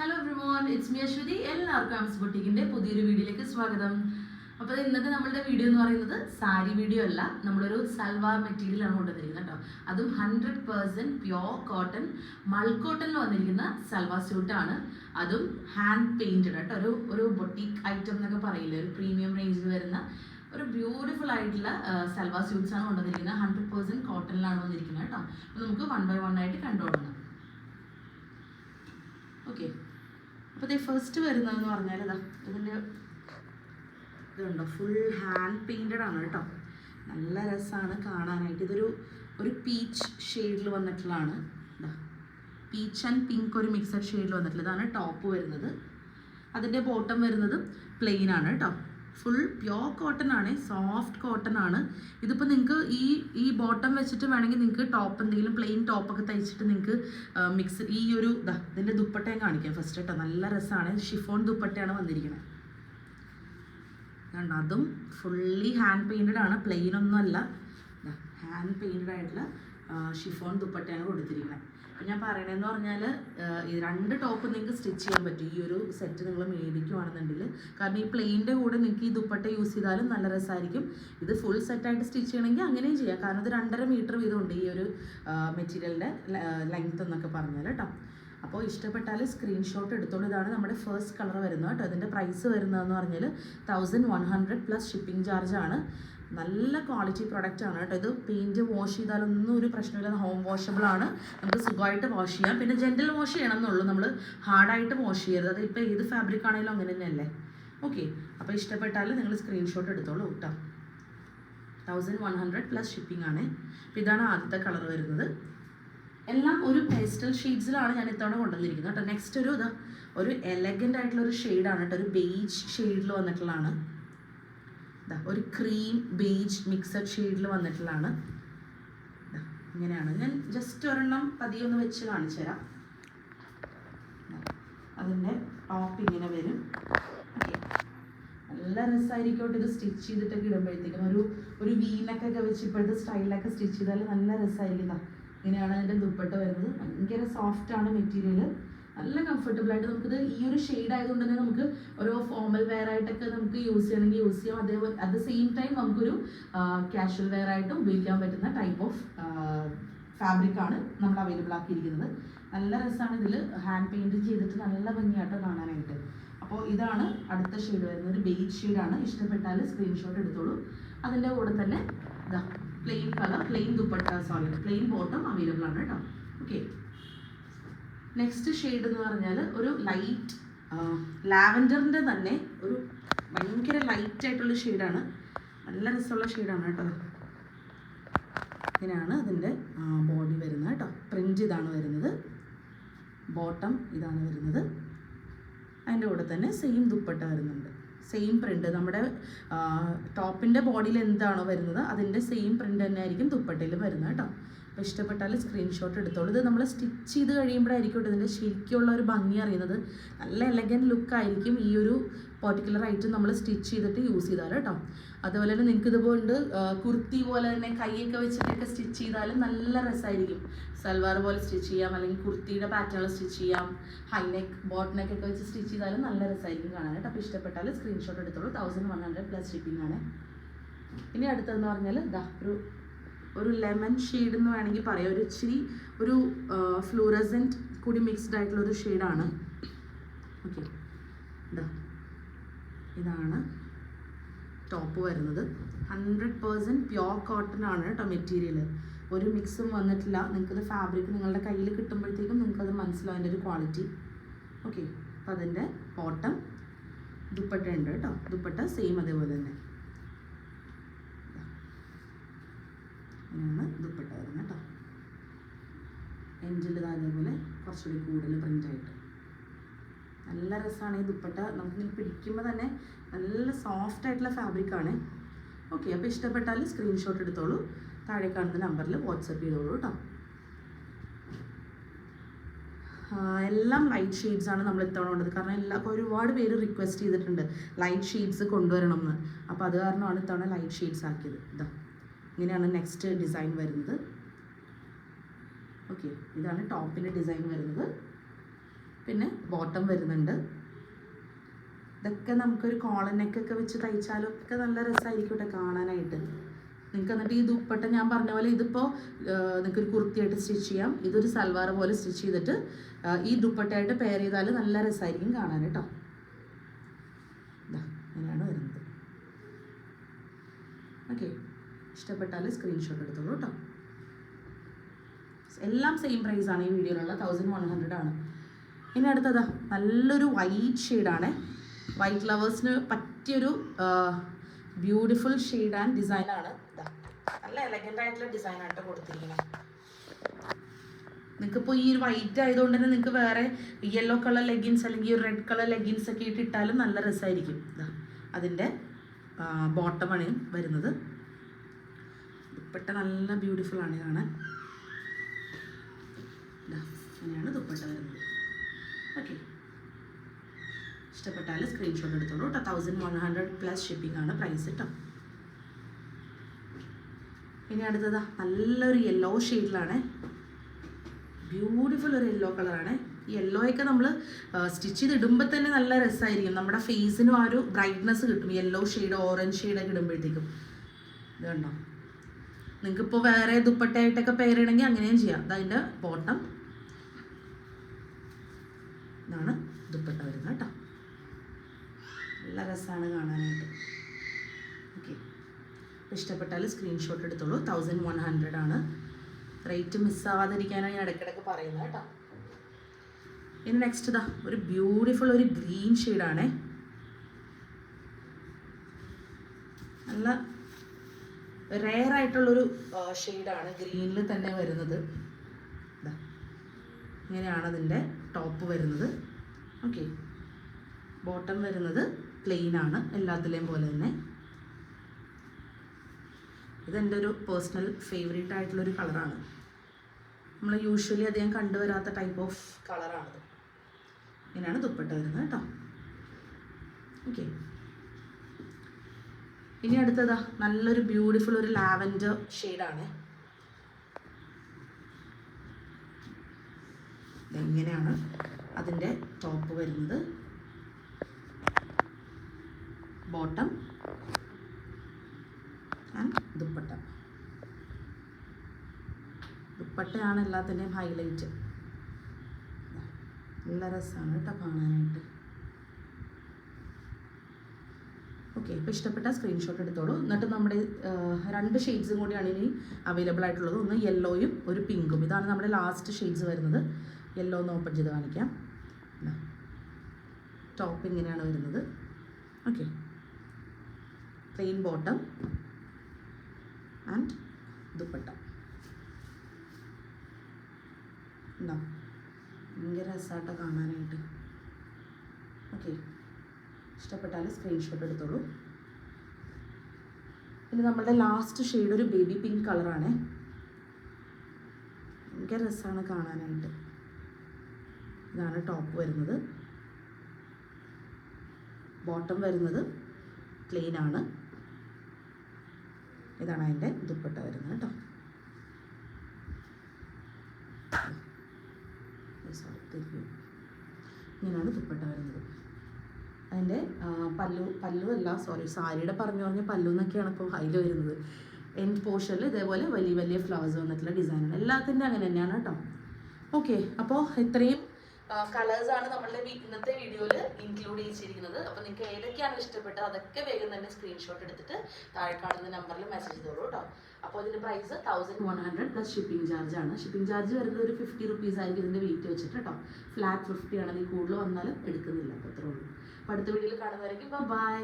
Hello everyone it's me Aswathy എല്ലാവർക്കും ആംസ് ബൊട്ടിക്കിന്റെ പുതിയൊരു വീഡിയോയിലേക്ക് സ്വാഗതം. അപ്പോൾ ഇന്നത്തെ നമ്മളുടെ വീഡിയോ എന്ന് പറയുന്നത് സാരി വീഡിയോ അല്ല. നമ്മളൊരു സൽവാർ മെറ്റീരിയലാണ് കൊണ്ടുവന്നിരിക്കുന്നത് കേട്ടോ. അതും ഹൺഡ്രഡ് പേഴ്സന്റ് പ്യോർ കോട്ടൺ മൾക്കോട്ടണിൽ വന്നിരിക്കുന്ന സൽവാർ സ്യൂട്ടാണ് അതും ഹാൻഡ് പെയിന്റഡ് കേട്ടോ. ഒരു ഒരു ബൊട്ടിക് ഐറ്റം എന്നൊക്കെ പറയില്ലേ? ഒരു പ്രീമിയം റേഞ്ചിൽ വരുന്ന ഒരു ബ്യൂട്ടിഫുൾ ആയിട്ടുള്ള സൽവാർ സ്യൂട്ട്സ് ആണ് കൊണ്ടുവന്നിരിക്കുന്നത്. ഹൺഡ്രഡ് പേഴ്സന്റ് കോട്ടണിലാണ് വന്നിരിക്കുന്നത് കേട്ടോ. അപ്പോൾ നമുക്ക് വൺ ബൈ വൺ ആയിട്ട് കണ്ടു ഓക്കെ അപ്പോൾ ഇത് ഫസ്റ്റ് വരുന്നതെന്ന് പറഞ്ഞാൽ ഇതാ ഇതിന്റെ ഇതുണ്ടോ ഫുൾ ഹാൻഡ് പെയിന്റഡ് ആണ് കേട്ടോ. നല്ല രസമാണ് കാണാനായിട്ട്. ഇതൊരു ഒരു പീച്ച് ഷെയ്ഡിൽ വന്നിട്ടുള്ളതാണ്. ഇതാ പീച്ച് ആൻഡ് പിങ്ക് ഒരു മിക്സഡ് ഷെയ്ഡിൽ വന്നിട്ടുള്ളത് ഇതാണ് ടോപ്പ് വരുന്നത്. അതിന്റെ ബോട്ടം വരുന്നത് പ്ലെയിൻ ആണ് കേട്ടോ. ഫുൾ പ്യോർ കോട്ടൺ ആണ് സോഫ്റ്റ് കോട്ടൺ ആണ്. ഇതിപ്പോൾ നിങ്ങൾക്ക് ഈ ഈ ബോട്ടം വെച്ചിട്ട് വേണമെങ്കിൽ നിങ്ങൾക്ക് ടോപ്പ് എന്തെങ്കിലും പ്ലെയിൻ ടോപ്പൊക്കെ തയ്ച്ചിട്ട് നിങ്ങൾക്ക് മിക്സ് ഈ ഒരു ഇതാ ഇതിന്റെ ദുപ്പട്ടയും കാണിക്കാം ഫസ്റ്റ് കേട്ടോ. നല്ല രസമാണ് ഷിഫോൺ ദുപ്പട്ടയാണ് വന്നിരിക്കുന്നത് കണ്ടോ? അതും ഫുള്ളി ഹാൻഡ് പെയിന്റഡ് ആണ്. പ്ലെയിൻ ഒന്നും അല്ല ഹാൻഡ് പെയിന്റഡ് ആയിട്ടുള്ള ഷിഫോൺ ദുപ്പട്ടയാണ് കൊടുത്തിരിക്കുന്നത് അപ്പം ഞാൻ പറയണതെന്ന് പറഞ്ഞാൽ ഈ രണ്ട് ടോപ്പ് നിങ്ങൾക്ക് സ്റ്റിച്ച് ചെയ്യാൻ പറ്റും. ഈ ഒരു സെറ്റ് നിങ്ങൾ മേടിക്കുവാണെന്നുണ്ടെങ്കിൽ കാരണം ഈ പ്ലെയിന്റെ കൂടെ നിങ്ങൾക്ക് ഈ ദുപ്പട്ട യൂസ് ചെയ്താലും നല്ല രസമായിരിക്കും ഇത് ഫുൾ സെറ്റായിട്ട് സ്റ്റിച്ച് ചെയ്യണമെങ്കിൽ അങ്ങനെയും ചെയ്യാം. കാരണം ഇത് രണ്ടര മീറ്റർ വീതമുണ്ട് ഈ ഒരു മെറ്റീരിയലിന്റെ ലെങ്ത് എന്നൊക്കെ പറഞ്ഞാൽ കേട്ടോ അപ്പോൾ ഇഷ്ടപ്പെട്ടാൽ സ്ക്രീൻഷോട്ട് എടുത്തോളൂ ഇതാണ് നമ്മുടെ ഫസ്റ്റ് കളർ വരുന്നത് കേട്ടോ ഇതിന്റെ പ്രൈസ് വരുന്നതെന്ന് പറഞ്ഞാൽ thousand one hundred plus shipping ചാർജാണ് നല്ല ക്വാളിറ്റി പ്രൊഡക്റ്റ് ആണ് കേട്ടോ. ഇത് പെയിന്റ് വാഷ് ചെയ്താലൊന്നും ഒരു പ്രശ്നമില്ല. ഹോം വാഷബിൾ ആണ്. നമുക്ക് സുഖമായിട്ട് വാഷ് ചെയ്യാം. പിന്നെ ജെന്റൽ വാഷ് ചെയ്യണം എന്നുള്ളൂ നമ്മൾ ഹാർഡായിട്ട് വാഷ് ചെയ്യരുത്. അത് ഇപ്പോൾ ഏത് ഫാബ്രിക് ആണെങ്കിലും അങ്ങനെ തന്നെയല്ലേ? ഓക്കെ അപ്പോൾ ഇഷ്ടപ്പെട്ടാൽ നിങ്ങൾ സ്ക്രീൻഷോട്ട് എടുത്തോളൂ കേട്ടോ thousand one hundred plus shipping ആണ്. ഇതാണ് ആദ്യത്തെ കളർ വരുന്നത്. എല്ലാം ഒരു പേസ്റ്റൽ ഷെയ്ഡ്സിലാണ് ഞാൻ ഇത്തവണ കൊണ്ടുവന്നിരിക്കുന്നത് കേട്ടോ നെക്സ്റ്റ് ഒരു ഇതാ ഒരു എലഗന്റ് ആയിട്ടുള്ള ഒരു ഷെയ്ഡാണ് കേട്ടോ ഒരു ബേജ് ഷെയ്ഡിൽ വന്നിട്ടുള്ളതാണ്. ഒരു ക്രീം ബേജ് മിക്സഡ് ഷെയ്ഡിൽ വന്നിട്ടുള്ളതാണ്. ഇങ്ങനെയാണ്. ഞാൻ ജസ്റ്റ് ഒരെണ്ണം പതിയെ ഒന്ന് വെച്ച് കാണിച്ചു തരാം. അതിന്റെ ടോപ്പ് ഇങ്ങനെ വരും. നല്ല രസമായിരിക്കോട്ടെ ഇത് സ്റ്റിച്ച് ചെയ്തിട്ടൊക്കെ ഇടുമ്പോഴത്തേക്കും. ഒരു ഒരു വീനക്കൊക്കെ വെച്ച് ഇപ്പോഴത്തെ സ്റ്റൈലൊക്കെ സ്റ്റിച്ച് ചെയ്താൽ നല്ല രസമായിരിക്കും ഇങ്ങനെയാണ് അതിന്റെ ദുപ്പട്ട വരുന്നത്. ഭയങ്കര സോഫ്റ്റാണ് മെറ്റീരിയൽ നല്ല കംഫർട്ടബിൾ ആയിട്ട് നമുക്കിത് ഈ ഒരു ഷെയ്ഡ് ആയതുകൊണ്ട് തന്നെ നമുക്ക് ഓരോ ഫോമൽ വെയർ ആയിട്ടൊക്കെ നമുക്ക് യൂസ് ചെയ്യണമെങ്കിൽ യൂസ് ചെയ്യാം. അതേപോലെ അറ്റ് ദ സെയിം ടൈം നമുക്കൊരു കാഷ്വൽ വെയർ ആയിട്ട് ഉപയോഗിക്കാൻ പറ്റുന്ന ടൈപ്പ് ഓഫ് ഫാബ്രിക് ആണ് നമ്മൾ അവൈലബിൾ ആക്കിയിരിക്കുന്നത്. നല്ല രസമാണ് ഇതിൽ ഹാൻഡ് പെയിന്റ് ചെയ്തിട്ട് നല്ല ഭംഗിയായിട്ട് കാണാനായിട്ട്. അപ്പോൾ ഇതാണ് അടുത്ത ഷെയ്ഡ് വരുന്നത്. ഒരു ബേജ് ഷെയ്ഡാണ് ഇഷ്ടപ്പെട്ടാൽ സ്ക്രീൻഷോട്ട് എടുത്തോളൂ. അതിന്റെ കൂടെ തന്നെ ഇതാ plain colour plain dupatta sorry plain bottom available ആണ് കേട്ടോ. ഓക്കെ നെക്സ്റ്റ് ഷെയ്ഡ് എന്ന് പറഞ്ഞാൽ ഒരു ലൈറ്റ് ലാവൻഡറിന്റെ തന്നെ ഒരു ഭയങ്കര ലൈറ്റ് ആയിട്ടുള്ള ഷെയ്ഡാണ് നല്ല രസമുള്ള ഷെയ്ഡാണ് കേട്ടോ. ഇങ്ങനെയാണ് അതിന്റെ ബോഡി വരുന്നത് കേട്ടോ. പ്രിന്റ് ഇതാണ് വരുന്നത്. ബോട്ടം ഇതാണ് വരുന്നത്. അതിന്റെ കൂടെ തന്നെ സെയിം ദുപ്പട്ട വരുന്നുണ്ട്. സെയിം പ്രിന്റ് നമ്മുടെ ടോപ്പിന്റെ ബോഡിയിൽ എന്താണോ വരുന്നത് അതിന്റെ സെയിം പ്രിന്റ് തന്നെ ആയിരിക്കും ദുപ്പട്ടയിൽ വരുന്നത് കേട്ടോ. അപ്പോൾ ഇഷ്ടപ്പെട്ടാൽ സ്ക്രീൻഷോട്ട് എടുത്തോളൂ. ഇത് നമ്മൾ സ്റ്റിച്ച് ചെയ്ത് കഴിയുമ്പോഴായിരിക്കും ഇതിന്റെ ശരിക്കുള്ള ഒരു ഭംഗി അറിയുന്നത്. നല്ല എലഗൻ ലുക്കായിരിക്കും ഈ ഒരു പർട്ടിക്കുലർ ഐറ്റം നമ്മൾ സ്റ്റിച്ച് ചെയ്തിട്ട് യൂസ് ചെയ്താൽ കേട്ടോ. അതുപോലെ തന്നെ നിങ്ങൾക്ക് ഇതുപോലെ കുർത്തി പോലെ തന്നെ കൈയൊക്കെ വെച്ചിട്ടൊക്കെ സ്റ്റിച്ച് ചെയ്താലും നല്ല രസമായിരിക്കും സൽവാർ പോലെ സ്റ്റിച്ച് ചെയ്യാം അല്ലെങ്കിൽ കുർത്തിയുടെ പാറ്റേണിൽ സ്റ്റിച്ച് ചെയ്യാം ഹൈനെക്ക് ബോട്ട് നെക്ക് ഒക്കെ വെച്ച് സ്റ്റിച്ച് ചെയ്താലും നല്ല രസമായിരിക്കും കാണാനായിട്ട് അപ്പോൾ ഇഷ്ടപ്പെട്ടാൽ സ്ക്രീൻഷോട്ട് എടുത്തോളൂ. Thousand one hundred plus shipping ആണ്. ഇനി അടുത്തതെന്ന് പറഞ്ഞാൽ ദാ ഒരു ഒരു ലെമൺ ഷെയ്ഡ് എന്ന് വേണമെങ്കിൽ പറയാം. ഒരു ഇച്ചിരി ഒരു ഫ്ലൂറസെന്റ് കൂടി മിക്സ്ഡ് ആയിട്ടുള്ള ഒരു ഷെയ്ഡാണ് ഓക്കെ ഇതാ ഇതാണ് ടോപ്പ് വരുന്നത്. ഹൺഡ്രഡ് പേഴ്സന്റ് പ്യോർ കോട്ടൺ ആണ് കേട്ടോ മെറ്റീരിയൽ ഒരു മിക്സും വന്നിട്ടില്ല. നിങ്ങൾക്കത് ഫാബ്രിക് നിങ്ങളുടെ കയ്യിൽ കിട്ടുമ്പോഴത്തേക്കും നിങ്ങൾക്കത് മനസ്സിലാവും അതിന്റെ ഒരു ക്വാളിറ്റി ഓക്കെ അപ്പോൾ അതിന്റെ ബോട്ടം ദുപ്പട്ട ഉണ്ട് കേട്ടോ. ദുപ്പട്ട സെയിം അതേപോലെ തന്നെ ഇങ്ങനെയാണ് ദുപ്പട്ട വരുന്നത് കേട്ടോ എൻജിൽ അതേപോലെ കുറച്ചുകൂടി കൂടുതൽ പ്രിന്റായിട്ട് നല്ല രസമാണ് ഈ ദുപ്പട്ട. നമുക്കിങ്ങനെ പിടിക്കുമ്പോൾ തന്നെ നല്ല സോഫ്റ്റ് ആയിട്ടുള്ള ഫാബ്രിക് ആണ്. ഓക്കെ അപ്പോൾ ഇഷ്ടപ്പെട്ടാൽ സ്ക്രീൻഷോട്ട് എടുത്തോളൂ. താഴെ കാണുന്ന നമ്പറിൽ വാട്സപ്പ് ചെയ്തോളൂ കേട്ടോ എല്ലാം ലൈറ്റ് ഷെയ്ഡ്സ് ആണ് നമ്മൾ ഇത്തവണ കൊണ്ടത്. കാരണം എല്ലാ ഒരുപാട് പേര് റിക്വസ്റ്റ് ചെയ്തിട്ടുണ്ട് ലൈറ്റ് ഷെയ്ഡ്സ് കൊണ്ടുവരണം എന്ന് അപ്പോൾ അത് കാരണമാണ് ഇത്തവണ ലൈറ്റ് ഷെയ്ഡ്സ് ആക്കിയത്. ഇതാ ഇങ്ങനെയാണ് നെക്സ്റ്റ് ഡിസൈൻ വരുന്നത്. ഓക്കെ ഇതാണ് ടോപ്പിന്റെ ഡിസൈൻ വരുന്നത്. പിന്നെ ബോട്ടം വരുന്നുണ്ട്. ഇതൊക്കെ നമുക്കൊരു നെക്കൊക്കെ വെച്ച് തയ്ച്ചാലും ഒക്കെ നല്ല രസമായിരിക്കും കേട്ടോ കാണാനായിട്ട്. നിങ്ങൾക്ക് എന്നിട്ട് ഈ ദുപ്പട്ട ഞാൻ പറഞ്ഞ പോലെ ഇതിപ്പോൾ നിങ്ങൾക്ക് ഒരു കുർത്തിയായിട്ട് സ്റ്റിച്ച് ചെയ്യാം. ഇതൊരു സൽവാർ പോലെ സ്റ്റിച്ച് ചെയ്തിട്ട് ഈ ദുപ്പട്ടയായിട്ട് പെയർ ചെയ്താൽ നല്ല രസമായിരിക്കും കാണാൻ കേട്ടോ. അങ്ങനെയാണ് വരുന്നത്. ഓക്കെ ഇഷ്ടപ്പെട്ടാൽ സ്ക്രീൻഷോട്ട് എടുത്തോളൂ കേട്ടോ. എല്ലാം സെയിം പ്രൈസ് ആണ് ഈ വീഡിയോയിലുള്ള തൗസൻഡ് വൺ ഹൺഡ്രഡ് ആണ്. ഇനി അടുത്തതാ നല്ലൊരു വൈറ്റ് ഷെയ്ഡാണ് വൈറ്റ് ലവേഴ്സിന് പറ്റിയൊരു ബ്യൂട്ടിഫുൾ ഷെയ്ഡ് ആൻഡ് ഡിസൈനാണ് നല്ല എലഗന്റ് ആയിട്ടുള്ള ഡിസൈനായിട്ട് കൊടുത്തിരിക്കുന്നത് നിങ്ങൾക്ക് നിങ്ങൾക്കിപ്പോൾ ഈ ഒരു വൈറ്റ് ആയതുകൊണ്ട് തന്നെ നിങ്ങൾക്ക് വേറെ യെല്ലോ കളർ ലെഗിൻസ് അല്ലെങ്കിൽ റെഡ് കളർ ലെഗിൻസ് ഒക്കെ ഇട്ട് ഇട്ടിട്ടാലും നല്ല രസമായിരിക്കും ഇതാ അതിന്റെ ബോട്ടമാണ് വരുന്നത്. ഇപ്പോഴത്തെ നല്ല ബ്യൂട്ടിഫുൾ ആണ് കാണാൻ. ഇതാ അങ്ങനെയാണ് ദുപ്പട്ട വരുന്നത്. ഓക്കെ ഇഷ്ടപ്പെട്ടാൽ സ്ക്രീൻഷോട്ട് എടുത്തോളൂ കേട്ടോ. Thousand one hundred plus shipping ആണ് പ്രൈസ് കേട്ടോ ഇനി അടുത്തതാ നല്ലൊരു യെല്ലോ ഷെയ്ഡിലാണ് ബ്യൂട്ടിഫുൾ ഒരു യെല്ലോ കളറാണ് യെല്ലോയൊക്കെ നമ്മൾ സ്റ്റിച്ച് ചെയ്ത് ഇടുമ്പോൾ തന്നെ നല്ല രസമായിരിക്കും നമ്മുടെ ഫേസിനും ആ ഒരു ബ്രൈറ്റ്നസ് കിട്ടും. യെല്ലോ ഷെയ്ഡ് ഓറഞ്ച് ഷെയ്ഡൊക്കെ ഇടുമ്പോഴത്തേക്കും. ഇത് കണ്ടോ? നിങ്ങൾക്കിപ്പോൾ വേറെ ദുപ്പട്ടയായിട്ടൊക്കെ പേരിടണമെങ്കിൽ അങ്ങനെയും ചെയ്യാം. അതതിന്റെ ബോട്ടം ഇതാണ് ദുപ്പട്ട വരുന്നത് കേട്ടോ നല്ല രസമാണ് കാണാനായിട്ട്. ഓക്കെ ഇഷ്ടപ്പെട്ടാൽ സ്ക്രീൻഷോട്ട് എടുത്തോളൂ. തൗസൻഡ് വൺ ഹൺഡ്രഡ് ആണ്. റേറ്റ് മിസ്സാവാതിരിക്കാനാണ് ഞാൻ ഇടയ്ക്കിടയ്ക്ക് പറയുന്നത് കേട്ടോ. ഇനി നെക്സ്റ്റ് ഇതാ ഒരു ബ്യൂട്ടിഫുൾ ഒരു ഗ്രീൻ ഷെയ്ഡാണേ നല്ല റെയർ ആയിട്ടുള്ളൊരു ഷെയ്ഡാണ് ഗ്രീനിൽ തന്നെ വരുന്നത്. ഇങ്ങനെയാണ് അതിന്റെ ടോപ്പ് വരുന്നത്. ഓക്കെ ബോട്ടം വരുന്നത് പ്ലെയിൻ ആണ് എല്ലാത്തിലെയും പോലെ തന്നെ. ഇതെന്റെ ഒരു പേഴ്സണൽ ഫേവറേറ്റ് ആയിട്ടുള്ളൊരു കളറാണ് നമ്മൾ യൂഷ്വലി അധികം കണ്ടുവരാത്ത ടൈപ്പ് ഓഫ് കളറാണ് ഇങ്ങനെയാണ് ദുപ്പട്ട വരുന്നത് കേട്ടോ. ഓക്കെ ഇനി അടുത്തതാ നല്ലൊരു ബ്യൂട്ടിഫുൾ ഒരു ലാവൻഡർ ഷെയ്ഡാണ് ഇതെങ്ങനെയാണ് അതിന്റെ ടോപ്പ് വരുന്നത്? ബോട്ടം. ആൻഡ് ദുപ്പട്ട. ദുപ്പട്ടയാണ് എല്ലാത്തിന്റെയും ഹൈലൈറ്റ്. നല്ല രസമാണ് കേട്ടോ കാണാനായിട്ട്. ഓക്കെ ഇപ്പോൾ ഇഷ്ടപ്പെട്ട സ്ക്രീൻഷോട്ട് എടുത്തോളൂ. എന്നിട്ട് നമ്മുടെ രണ്ട് ഷെയ്ഡ്സും കൂടിയാണ് ഇനി അവൈലബിൾ ആയിട്ടുള്ളത്. ഒന്ന് യെല്ലോയും ഒരു പിങ്കും ഇതാണ് നമ്മുടെ ലാസ്റ്റ് ഷെയ്ഡ്സ് വരുന്നത്. യെല്ലോ ഒന്ന് ഓപ്പൺ ചെയ്ത് കാണിക്കാം. ടോപ്പ് ഇങ്ങനെയാണ് വരുന്നത്. Okay. Plain bottom and dupatta ഉണ്ടോ ഭയങ്കര രസമായിട്ട് കാണാനായിട്ട്. ഓക്കെ ഇഷ്ടപ്പെട്ടാൽ സ്ക്രീൻഷോട്ട് എടുത്തോളൂ. ഇനി നമ്മുടെ ലാസ്റ്റ് ഷെയ്ഡ് ഒരു ബേബി പിങ്ക് കളറാണ് ഭയങ്കര രസമാണ് കാണാനായിട്ട്. ഇതാണ് ടോപ്പ് വരുന്നത്. ബോട്ടം വരുന്നത് പ്ലെയിൻ ആണ്. ഇതാണ് അതിന്റെ ദുപ്പട്ട വരുന്നത് കേട്ടോ. ഇങ്ങനെയാണ് ദുപ്പട്ട വരുന്നത്. അതിന്റെ പല്ലു പല്ലു അല്ല സോറി സാരിയുടെ പറഞ്ഞു പറഞ്ഞ പല്ലു എന്നൊക്കെയാണ് ഇപ്പോൾ അതിൽ വരുന്നത്. എൻഡ് പോർഷനിൽ ഇതേപോലെ വലിയ വലിയ ഫ്ലവേഴ്സ് വന്നിട്ടുള്ള ഡിസൈനാണ് എല്ലാത്തിന്റെ അങ്ങനെ തന്നെയാണ് കേട്ടോ. ഓക്കെ അപ്പോൾ ഇത്രയും കളേഴ്സാണ് നമ്മളുടെ ഇന്നത്തെ വീഡിയോയിൽ ഇൻക്ലൂഡ് ചെയ്തിരിക്കുന്നത്. അപ്പോൾ നിങ്ങൾക്ക് ഏതൊക്കെയാണ് ഇഷ്ടപ്പെട്ടത്? അതൊക്കെ വേഗം തന്നെ സ്ക്രീൻഷോട്ട് എടുത്തിട്ട് താഴെ കാണുന്ന നമ്പറിൽ മെസ്സേജ് ചെയ്തോളൂ കേട്ടോ അപ്പോൾ ഇതിന്റെ price thousand one hundred plus shipping charge ആണ്. ഷിപ്പിംഗ് ചാർജ് വരുന്നത് ഒരു ഫിഫ്റ്റി റുപ്പീസ് ആയിരിക്കും ഇതിന്റെ വെയിറ്റ് വെച്ചിട്ട് കേട്ടോ ഫ്ലാറ്റ് ഫിഫ്റ്റി ആണെങ്കിൽ കൂടുതൽ വന്നാലും എടുക്കുന്നില്ല. അപ്പോൾ അത്രേ ഉള്ളൂ. അപ്പോൾ അടുത്ത വീഡിയോയിൽ കാണുന്നതായിരിക്കും ബൈ